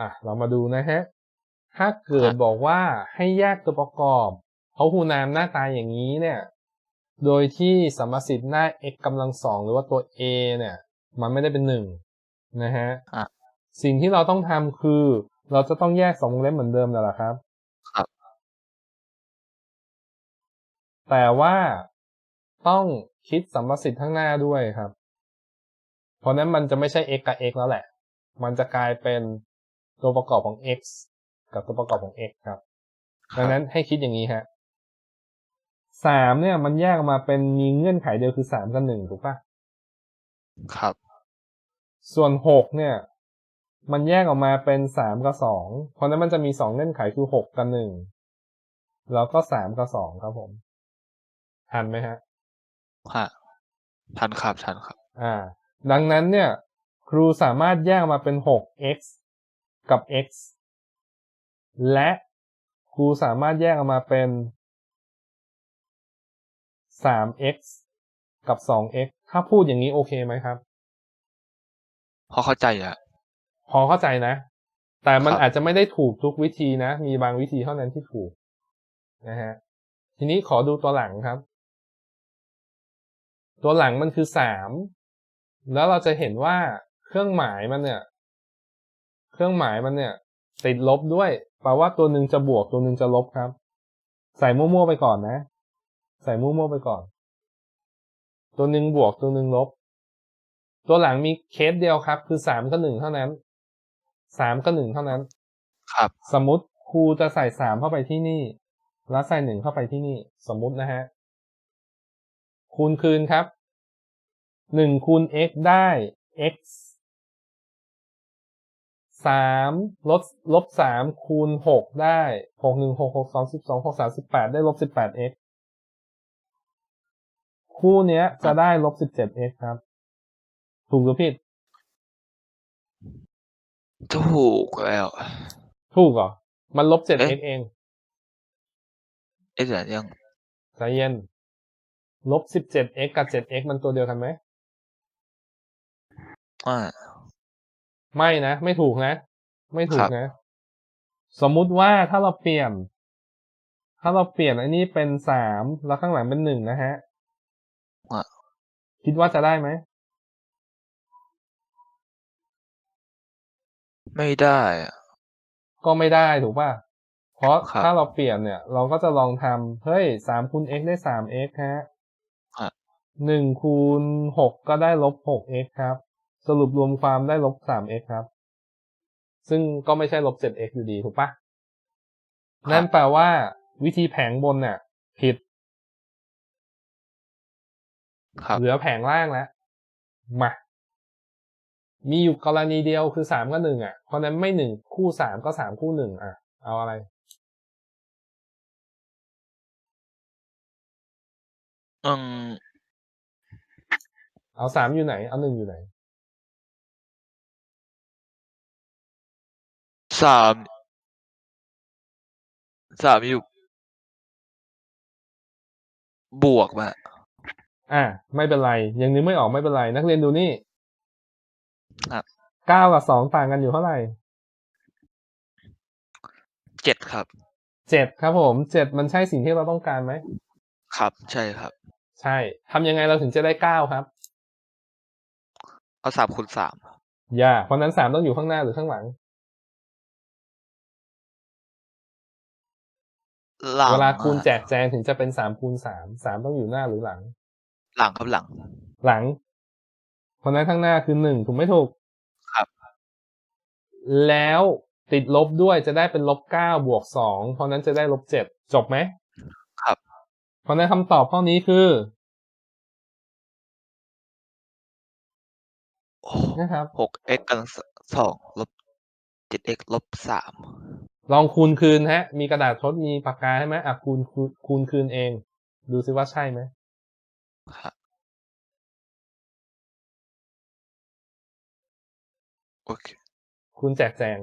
อะเรามาดูนะฮะ ถ้าเกิดบอกว่าให้แยกตัวประกอบเพราะคูณามหน้าตาอย่างนี้เนี่ย โดยที่สมสิทธิ์หน้า x กำลังสองหรือว่าตัว a เนี่ย มันไม่ได้เป็นหนึ่งนะฮะอะสิ่งที่เราต้องทำคือ เราจะต้องแยกสองวงเล็บเหมือนเดิมนั่นแหละครับ ครับ แต่ว่าต้องคิดสัมประสิทธิ์ข้างหน้าด้วยครับ เพราะนั้นมันจะไม่ใช่ x กับ x แล้วแหละ มันจะกลายเป็น ตัวประกอบของ x กับตัวประกอบของ x ครับ ดังนั้นให้คิดอย่างนี้ฮะสามเนี่ยมันแยกออกมาเป็นมีเงื่อนไขเดียวคือสามกับหนึ่งถูกปะครับ ส่วนหกเนี่ย มันแยกออกมาเป็นสามกับสองเพราะนั้นมันจะมีสองเงื่อนไขคือหกกับหนึ่งแล้วก็สามกับสองครับผม ทันไหมฮะฮะทันครับทันครับ อ่า ดังนั้นเนี่ย ครูสามารถแยกมาเป็น 6x กั บ x และครูสามารถแยกออกมาเป็น 3x กับ 2x ถ้าพูดอย่างนี้โอเคไหมครับ พอเข้าใจอะพอเข้าใจนะ แต่มันครับอาจจะไม่ได้ถูกทุกวิธีนะ มีบางวิธีเท่านั้นที่ถูกนะฮะ ทีนี้ขอดูตัวหลังครับ ตัวหลังมันคือสามแล้วเราจะเห็นว่าเครื่องหมายมันเนี่ย เครื่องหมายมันเนี่ย ติดลบด้วยแปลว่าตัวหนึ่งจะบวกตัวหนึ่งจะลบครับ ใส่มั่วๆไปก่อนนะ ใส่มั่วๆไปก่อน ตัวหนึ่งบวกตัวหนึ่งลบ ตัวหลังมีเคสเดียวครับ คือสามกับหนึ่งเท่านั้นสามกับหนึ่งเท่านั้น ครับ สมมติครูจะใส่สามเข้าไปที่นี่ แล้วใส่หนึ่งเข้าไปที่นี่ สมมุตินะฮะคูณคืนครับหนึ่งคูณ x ได้ x สามลบลบสามคูณหกได้หกหนึ่งหกหกสองสิบสองหกสามสิบแปดได้ลบสิบแปด x คู่เนี้ยจะได้ลบสิบเจ็ด x ครับ ถูกหรือผิด ถูกแล้ว ถูกเหรอ มันลบเจ็ดเอ๊ะ x เอง เอ๊ะเดี๋ยวยังใจเย็นลบสิบเจ็ด x กับเจ็ด x มันตัวเดียวกันไหมอ่า ไม่นะ ไม่ถูกนะ ไม่ถูคกรับนะ สมมุติว่าถ้าเราเปลี่ยน ถ้าเราเปลี่ยนอันนี้เป็นสามแล้วข้างหลังเป็นหนึ่งนะฮะอะคิดว่าจะได้ไหมไม่ได้อะก็ไม่ได้ถูกป่ะ เพราะครับถ้าเราเปลี่ยนเนี่ย เราก็จะลองทำเฮ้ยสามคูณ x ได้สาม x ฮะอะหนึ่งคูณหกก็ได้ลบหก x ครับ สรุปรวมความได้ลบสาม x ครับ ซึ่งก็ไม่ใช่ลบเจ็ด x อยู่ดีถูกปะนั่นแปลว่าวิธีแผงบนเนี่ยผิดครับเหลือแผงล่างแล้วมา มีอยู่กรณีเดียวคือสามกับหนึ่งอะ เพราะฉะนั้นไม่หนึ่งคู่สามก็สามคู่หนึ่งอะ เอาอะไร อืมเอาสามอยู่ไหน เอาหนึ่งอยู่ไหน สามสามอยู่ บวกมาอะไม่เป็นไร ยังนึกไม่ออกไม่เป็นไร นักเรียนดูนี่ครับเก้ากับสองต่างกันอยู่เท่าไหร่เจ็ดครับเจ็ดครับผมเจ็ดมันใช่สิ่งที่เราต้องการไหมครับ ใช่ครับ ใช่ทำยังไงเราถึงจะได้เก้าครับ เอาสามคูณสามอย่าเพราะฉะนั้นสามต้องอยู่ข้างหน้าหรือข้างหลัง หลังเวลาคูณอะแจกแจงถึงจะเป็นสามคูณสามสามต้องอยู่หน้าหรือหลัง หลังครับหลัง หลังเพราะฉะนั้นข้างหน้าคือหนึ่งถูกไม่ถูกครับ แล้วติดลบด้วยจะได้เป็นลบเก้าบวกสองเพราะฉะนั้นจะได้ลบเจ็ดจบไหมครับ เพราะฉะนั้นคำตอบข้อนี้คือนะครับหก x กำลังสองลบเจ็ด x ลบสาม ลองคูณคืนฮะ มีกระดาษทดมีปากกาใช่ไหมอะคูณคูณคูณคืนเอง ดูซิว่าใช่ไหมครับโอเค คูณแจกแจง